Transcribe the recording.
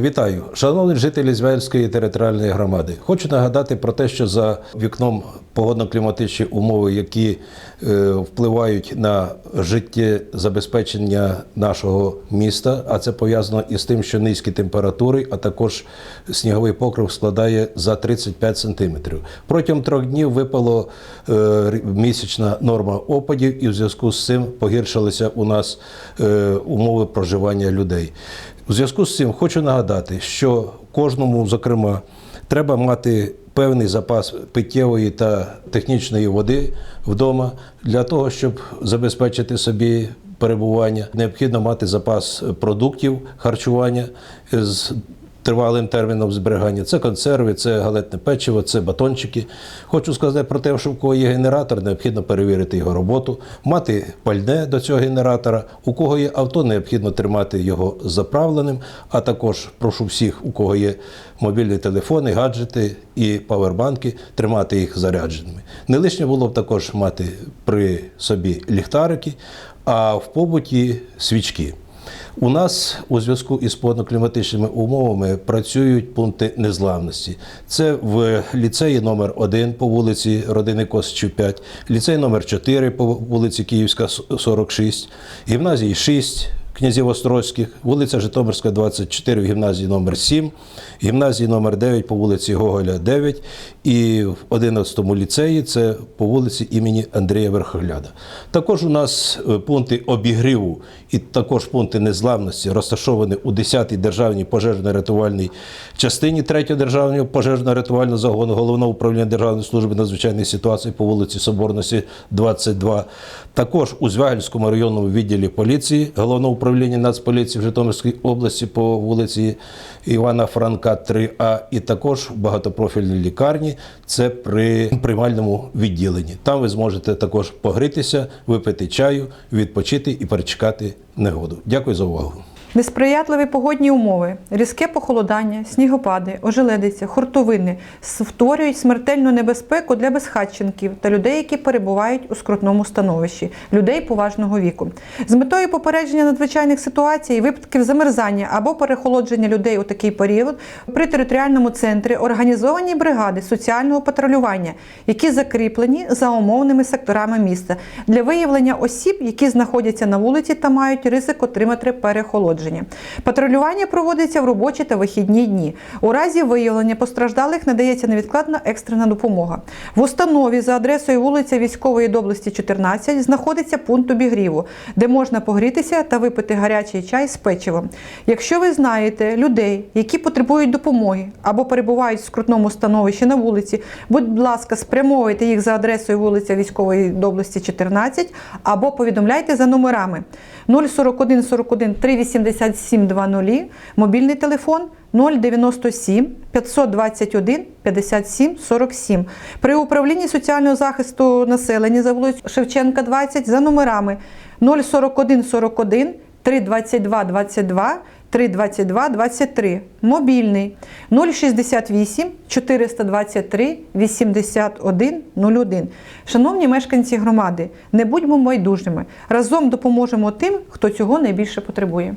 Вітаю, шановні жителі Звельської територіальної громади. Хочу нагадати про те, що за вікном погодно-кліматичні умови, які е, впливають на життєзабезпечення нашого міста, а це пов'язано із тим, що низькі температури, а також сніговий покрив складає за 35 сантиметрів. Протягом трьох днів випало е, місячна норма опадів, і в зв'язку з цим погіршилися у нас е, умови проживання людей. У зв'язку з цим хочу нагадати, що кожному, зокрема, треба мати певний запас питтєвої та технічної води вдома для того, щоб забезпечити собі перебування. Необхідно мати запас продуктів харчування з тривалим терміном зберігання. Це консерви, це галетне печиво, це батончики. Хочу сказати про те, що в кого є генератор, необхідно перевірити його роботу, мати пальне до цього генератора. У кого є авто, необхідно тримати його заправленим. А також прошу всіх, у кого є мобільні телефони, гаджети і павербанки, тримати їх зарядженими. Не лишнє було б також мати при собі ліхтарики, а в побуті свічки. У нас у зв'язку із погодно-кліматичними умовами працюють пункти незламності. Це в ліцеї номер 1 по вулиці Родини Косичів 5, ліцей номер 4 по вулиці Київська 46, гімназії 6 князів Острозьких, вулиця Житомирська, 24 в гімназії номер 7, гімназії номер 9 по вулиці Гоголя 9 і в 11 ліцеї це по вулиці імені Андрія Верхогляда. Також у нас е, пункти обігріву і також пункти незламності розташовані у 10-й державній пожежно-рятувальній частині 3-го державного пожежно-рятувального загону Головного управління Державної служби надзвичайних ситуацій по вулиці Соборності 22. Також у Звягельському районному відділі поліції Головного управління Нацполіції в Житомирській області по вулиці Івана Франка 3А, і також в багатопрофільній лікарні. Це при приймальному відділенні. Там ви зможете також погритися, випити чаю, відпочити і перечекати негоду. Дякую за увагу. Несприятливі погодні умови, різке похолодання, снігопади, ожеледиця, хуртовини створюють смертельну небезпеку для безхатченків та людей, які перебувають у скрутному становищі, людей поважного віку. З метою попередження надзвичайних ситуацій, випадків замерзання або перехолодження людей у такий період при територіальному центрі організовані бригади соціального патрулювання, які закріплені за умовними секторами міста для виявлення осіб, які знаходяться на вулиці та мають ризик отримати переохолодження. Патрулювання проводиться в робочі та вихідні дні. У разі виявлення постраждалих надається невідкладна екстрена допомога. В установі за адресою вулиця Військової доблесті 14 знаходиться пункт обігріву, де можна погрітися та випити гарячий чай з печивом. Якщо ви знаєте людей, які потребують допомоги або перебувають в скрутному становищі на вулиці, будь ласка, спрямовуйте їх за адресою вулиця Військової доблесті 14 або повідомляйте за номерами 041 41 387 20, мобільний телефон 097 521 57 47. При управлінні соціального захисту населення за вулицю Шевченка 20 за номерами 041 41 322 22 322 23. Мобільний 068 423 81 01. Шановні мешканці громади, не будьмо байдужими. Разом допоможемо тим, хто цього найбільше потребує.